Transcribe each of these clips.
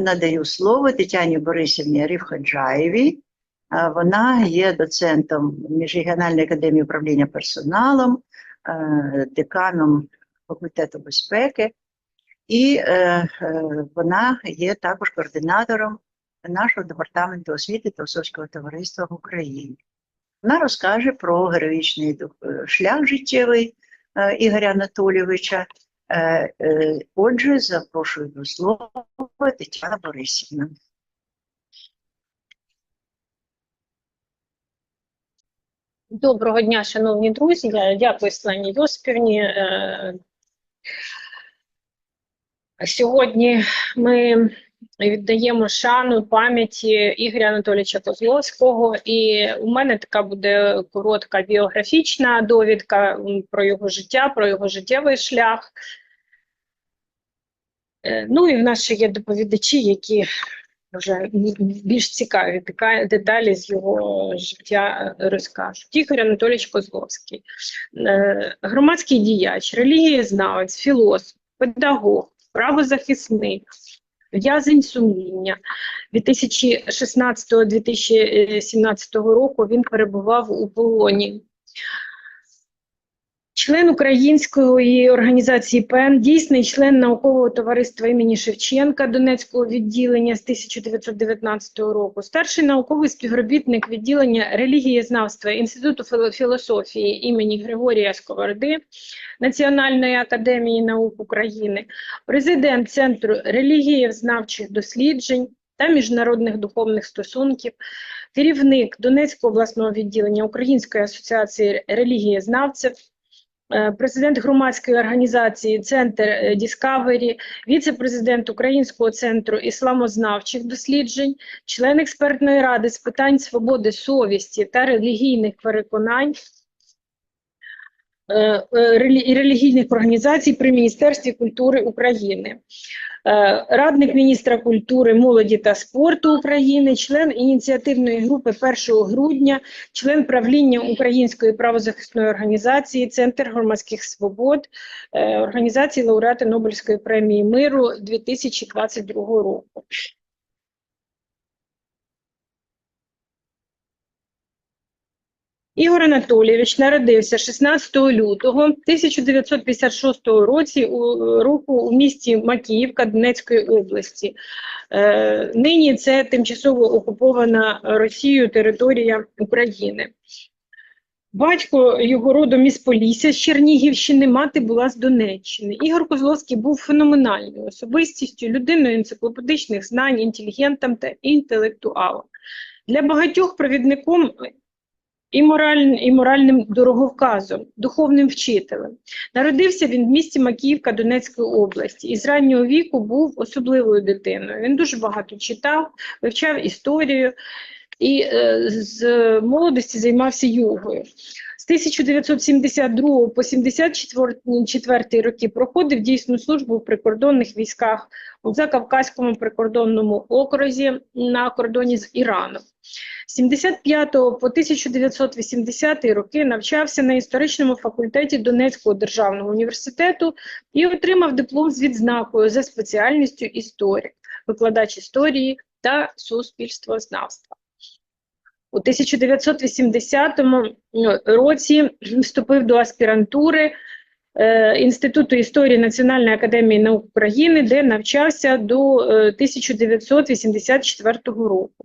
надаю слово Тетяні Борисівні Рівхаджаєвій. Вона є доцентом Міжрегіональної академії управління персоналом, е, деканом факультету безпеки, і е, е, вона є також координатором нашого департаменту освіти та Осовського товариства в Україні. Вона розкаже про героїчний шлях життєвий Ігоря Анатолійовича. Е, е, Отже, запрошую до слова Тетяна Борисівна. Доброго дня, шановні друзі. Я дякую Слані Йосипівні. Е, Сьогодні ми віддаємо шану пам'яті Ігоря Анатолійовича Козловського, і у мене така буде коротка біографічна довідка про його життя, про його життєвий шлях. Е, Ну і в нас ще є доповідачі, які вже більш цікаві деталі з його життя розкажуть. Ігор Анатолійович Козловський, е, громадський діяч, релігієзнавець, філософ, педагог, правозахисник, в'язень сумління. 2016-2017 року він перебував у полоні. Член української організації ПЕН, дійсний член наукового товариства імені Шевченка Донецького відділення з 1919 року, старший науковий співробітник відділення релігієзнавства Інституту філософії імені Григорія Сковороди Національної академії наук України, президент Центру релігієзнавчих досліджень та міжнародних духовних стосунків, керівник Донецького обласного відділення Української асоціації релігієзнавців, президент громадської організації Центр е, Діскавері, віце-президент Українського центру ісламознавчих досліджень, член експертної ради з питань свободи совісті та релігійних переконань. Е, е, і релігійних організацій при Міністерстві культури України, Е, радник міністра культури, молоді та спорту України, член ініціативної групи 1 грудня, член правління Української правозахисної організації, Центр громадських свобод, організації лауреати Нобелівської премії миру 2022 року. Ігор Анатолійович народився 16 лютого 1956 році у року у місті Макіївка Донецької області. Е, нині це тимчасово окупована Росією територія України. Батько його родом із Полісся з Чернігівщини, мати була з Донеччини. Ігор Козловський був феноменальною особистістю, людиною енциклопедичних знань, інтелігентом та інтелектуалом. Для багатьох провідником і, мораль, і моральним дороговказом, духовним вчителем. Народився він в місті Макіївка Донецької області і з раннього віку був особливою дитиною. Він дуже багато читав, вивчав історію і е, з молодості займався йогою. З 1972 по 74 роки проходив дійсну службу в прикордонних військах у Закавказькому прикордонному окрузі на кордоні з Іраном. З 75 по 1980 роки навчався на історичному факультеті Донецького державного університету і отримав диплом з відзнакою за спеціальністю історія, викладач історії та суспільствознавства. У 1980 році вступив до аспірантури е, Інституту історії Національної академії наук України, де навчався до е, 1984 року.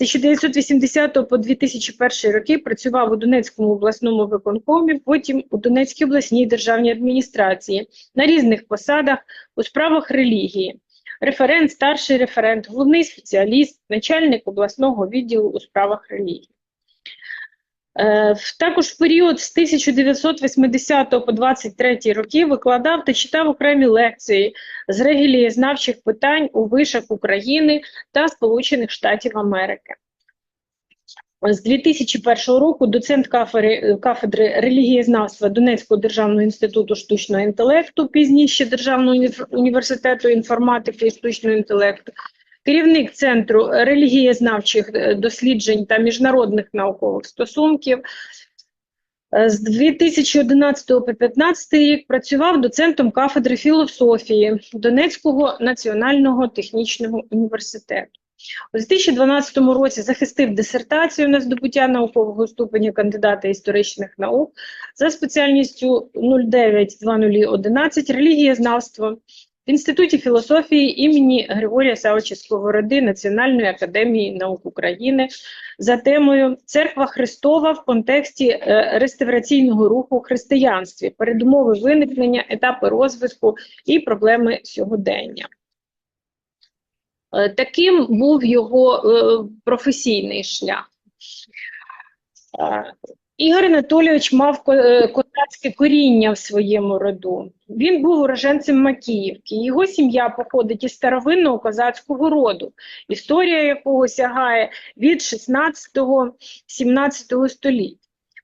З 1980 по 2001 роки працював у Донецькому обласному виконкомі, потім у Донецькій обласній державній адміністрації на різних посадах у справах релігії. Референт, старший референт, головний спеціаліст, начальник обласного відділу у справах релігії. Е, Також в період з 1980 по 23 роки викладав та читав окремі лекції з релігієзнавчих питань у вишах України та Сполучених Штатів Америки. З 2001 року доцент кафедри, кафедри релігієзнавства Донецького державного інституту штучного інтелекту, пізніше Державного університету інформатики і штучного інтелекту, керівник Центру релігієзнавчих е, досліджень та міжнародних наукових стосунків, Е, З 2011 по 2015 рік працював доцентом кафедри філософії Донецького національного технічного університету. У 2012 році захистив дисертацію на здобуття наукового ступеня кандидата історичних наук за спеціальністю 092011 релігієзнавство в Інституті філософії імені Григорія Савича Сковороди Національної академії наук України за темою Церква Христова в контексті е, реставраційного руху у християнстві, передумови виникнення, етапи розвитку і проблеми сьогодення. Е, Таким був його е, професійний шлях. Ігор Анатолійович мав е, козацьке коріння в своєму роду. Він був уроженцем Макіївки. Його сім'я походить із старовинного козацького роду, історія якого сягає від 16-17 століть.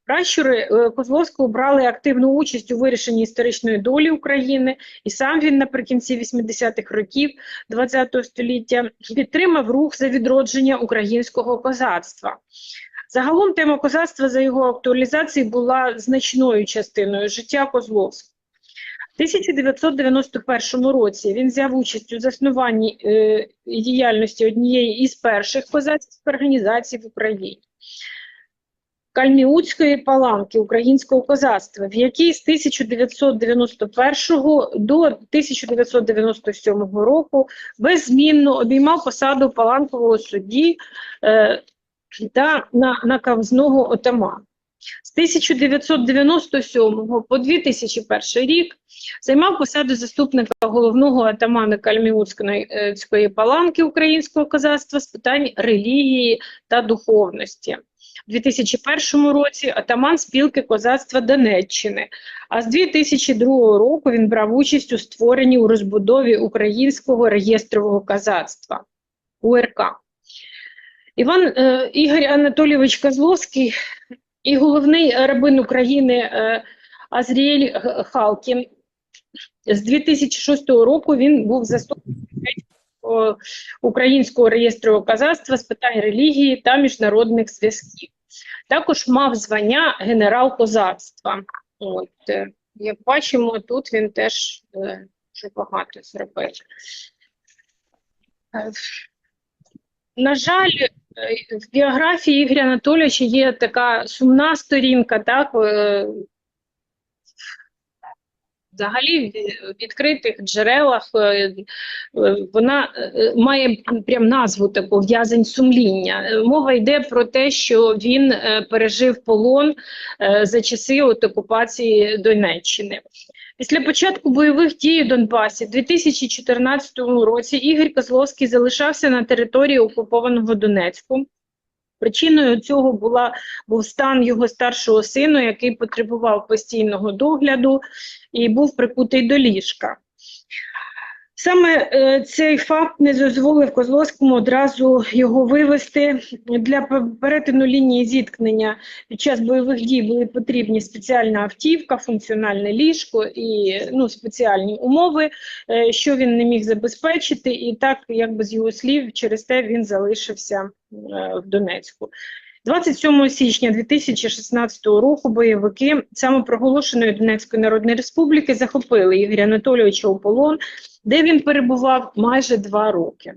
Пращури е, Козловського брали активну участь у вирішенні історичної долі України, і сам він наприкінці 80-х років ХХ століття підтримав рух за відродження українського козацтва. Загалом тема козацтва за його актуалізації була значною частиною життя Козловського. В 1991 році він взяв участь у заснуванні е, діяльності однієї із перших козацьких організацій в Україні. Кальміутської паланки українського козацтва, в якій з 1991 до 1997 року беззмінно обіймав посаду паланкового судді е, та на, наказного отамана. З 1997 по 2001 рік займав посаду заступника головного атамана Кальміутської е, паланки українського козацтва з питань релігії та духовності. У 2001 році атаман спілки козацтва Донеччини, а з 2002 року він брав участь у створенні у розбудові українського реєстрового козацтва УРК. Іван е, Ігор Анатолійович Козловський і головний рабин України е, Азріель Халкін. З 2006 року він був заступником Українського реєстрового козацтва з питань релігії та міжнародних зв'язків. Також мав звання генерал козацтва. От, е, як бачимо, тут він теж е, багато зробив. На жаль, е, в біографії Ігоря Анатолійовича є така сумна сторінка, так, е, взагалі в відкритих джерелах е, вона має прям назву таку в'язень сумління. Мова йде про те, що він пережив полон за часи от окупації Донеччини. Після початку бойових дій у Донбасі в 2014 році Ігор Козловський залишався на території окупованого Донецьку. Причиною цього була, був стан його старшого сину, який потребував постійного догляду і був прикутий до ліжка. Саме е, цей факт не дозволив Козловському одразу його вивести для пе- перетину лінії зіткнення. Під час бойових дій були потрібні спеціальна автівка, функціональне ліжко і ну, спеціальні умови, е, що він не міг забезпечити, і так, якби з його слів, через те він залишився е, в Донецьку. 27 січня 2016 року бойовики самопроголошеної Донецької Народної Республіки захопили Ігоря Анатолійовича у полон, де він перебував майже два роки.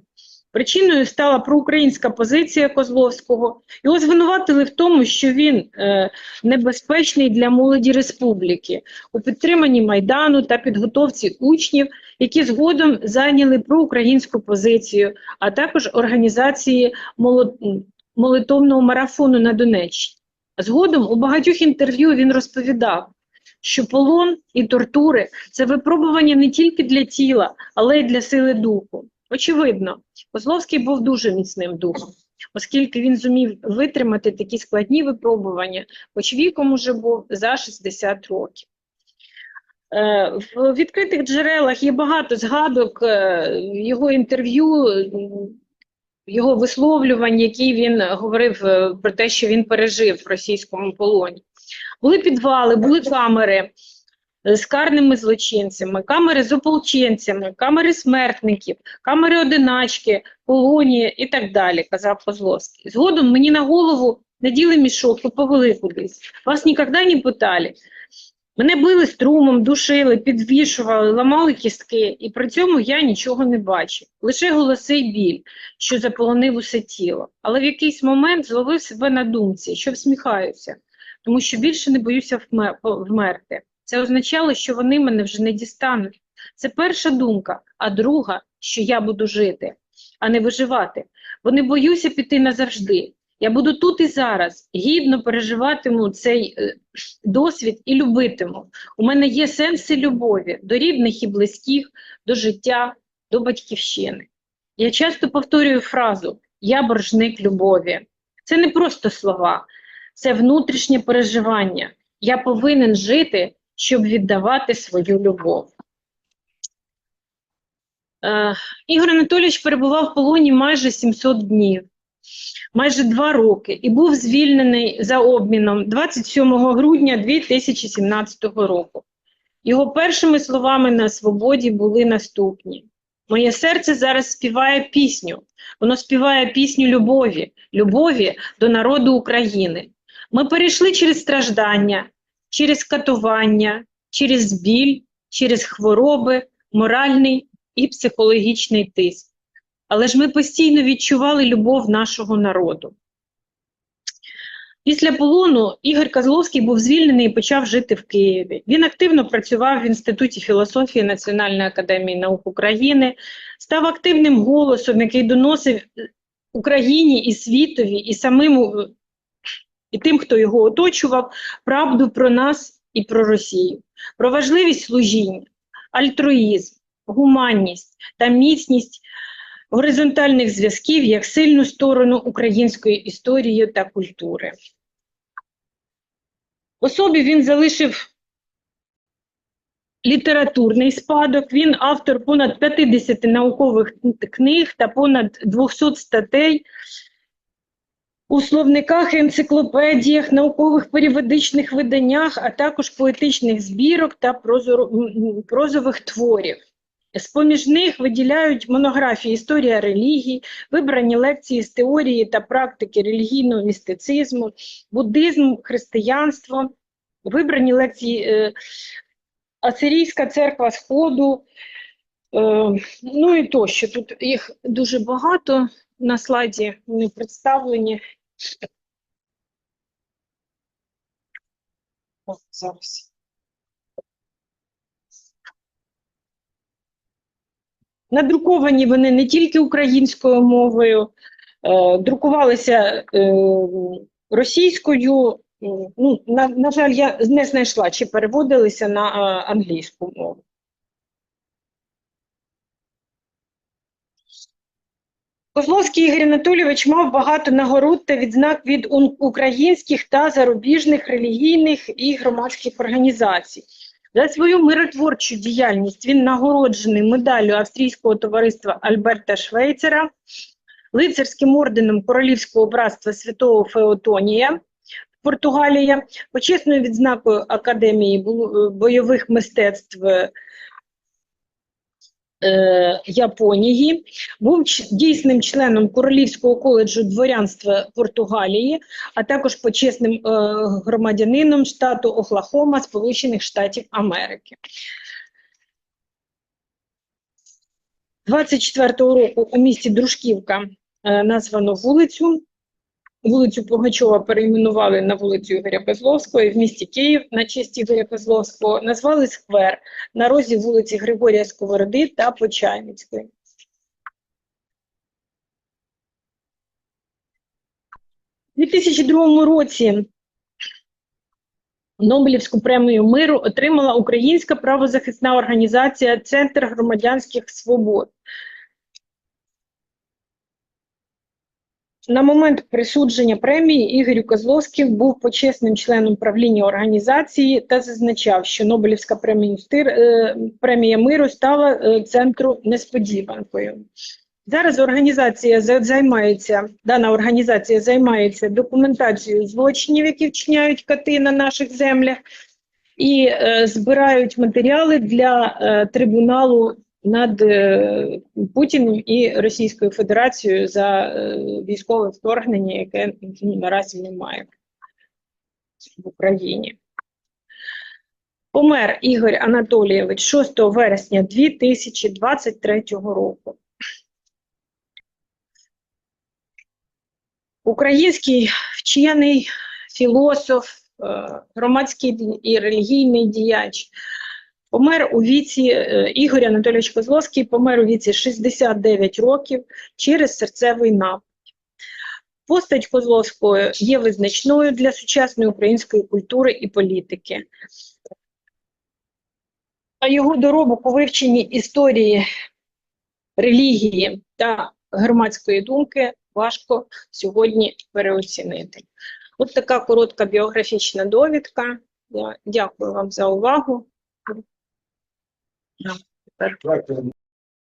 Причиною стала проукраїнська позиція Козловського. Його звинуватили в тому, що він е, небезпечний для молоді республіки у підтриманні майдану та підготовці учнів, які згодом зайняли проукраїнську позицію, а також організації молод... молитовного марафону на Донеччині. Згодом у багатьох інтерв'ю він розповідав, що полон і тортури це випробування не тільки для тіла, але й для сили духу. Очевидно, Козловський був дуже міцним духом, оскільки він зумів витримати такі складні випробування, хоч віком уже був за 60 років. Е, В відкритих джерелах є багато згадок е, його інтерв'ю, його висловлювань, які він говорив е, про те, що він пережив в російському полоні. Були підвали, були камери е, з карними злочинцями, камери з ополченцями, камери смертників, камери одиначки, колонії і так далі, казав Козловський. Згодом мені на голову наділи мішок і повели кудись. Вас ніколи не питали. Мене били струмом, душили, підвішували, ламали кістки, і при цьому я нічого не бачив. Лише голоси й біль, що заполонив усе тіло. Але в якийсь момент зловив себе на думці, що всміхаюся, тому що більше не боюся вмер- вмерти. Це означало, що вони мене вже не дістануть. Це перша думка, а друга, що я буду жити, а не виживати. Бо не боюся піти назавжди. Я буду тут і зараз, гідно переживатиму цей е, досвід і любитиму. У мене є сенси любові до рідних і близьких, до життя, до батьківщини. Я часто повторюю фразу Я боржник любові. Це не просто слова, це внутрішнє переживання. Я повинен жити, щоб віддавати свою любов. Е, Ігор Анатолійович перебував в полоні майже 700 днів, майже два роки, і був звільнений за обміном 27 грудня 2017 року. Його першими словами на свободі були наступні: Моє серце зараз співає пісню. Воно співає пісню любові, любові до народу України. Ми перейшли через страждання, через катування, через біль, через хвороби, моральний і психологічний тиск. Але ж ми постійно відчували любов нашого народу. Після полону Ігор Козловський був звільнений і почав жити в Києві. Він активно працював в Інституті філософії Національної академії наук України, став активним голосом, який доносив Україні і світові, і самим е, і тим, хто його оточував, правду про нас і про Росію, про важливість служіння, альтруїзм, гуманність та міцність горизонтальних зв'язків як сильну сторону української історії та культури. Особі він залишив літературний спадок, він автор понад 50 наукових книг та понад 200 статей у словниках, енциклопедіях, наукових періодичних виданнях, а також поетичних збірок та прозових творів. З-поміж них виділяють монографії Історія релігій, вибрані лекції з теорії та практики релігійного містицизму, буддизм, християнство, вибрані лекції е, Асирійська церква Сходу, е, ну і тощо. Тут їх дуже багато на слайді вони представлені. О, зараз. Надруковані вони не тільки українською мовою, е, друкувалися е, російською. Ну, на, на жаль, я не знайшла, чи переводилися на е, англійську мову. Козловський Ігор Анатолійович мав багато нагород та відзнак від українських та зарубіжних релігійних і громадських організацій. За свою миротворчу діяльність він нагороджений медаллю Австрійського товариства Альберта Швейцера, лицарським орденом Королівського братства Святого Феотонія, Португалія, почесною відзнакою Академії бойових мистецтв е, Японії, був дійсним членом Королівського коледжу дворянства Португалії, а також почесним е, громадянином штату Оклахома, Сполучених Штатів Америки. 24-го року у місті Дружківка е, названо вулицю. Вулицю Пугачова перейменували на вулицю Ігоря Козловського, в місті Київ на честь Ігоря Козловського назвали сквер на розі вулиці Григорія Сковороди та Почайницької. У 2002 році Нобелівську премію миру отримала українська правозахисна організація Центр громадянських свобод. На момент присудження премії Ігорю Козловський був почесним членом правління організації та зазначав, що Нобелівська премія, е, миру стала е, центру несподіванкою. Зараз організація займається, дана організація займається документацією злочинів, які вчиняють кати на наших землях, і е, збирають матеріали для е, трибуналу над е, Путіним і Російською Федерацією за е, військове вторгнення, яке наразі немає в Україні. Помер Ігор Анатолійович 6 вересня 2023 року. Український вчений, філософ, е, громадський і релігійний діяч. Помер у віці е, Ігор Анатолійович Козловський помер у віці 69 років через серцевий напад. Постать Козловського є визначною для сучасної української культури і політики. А його доробок у вивченні історії, релігії та громадської думки важко сьогодні переоцінити. От така коротка біографічна довідка. Я дякую вам за увагу. Right.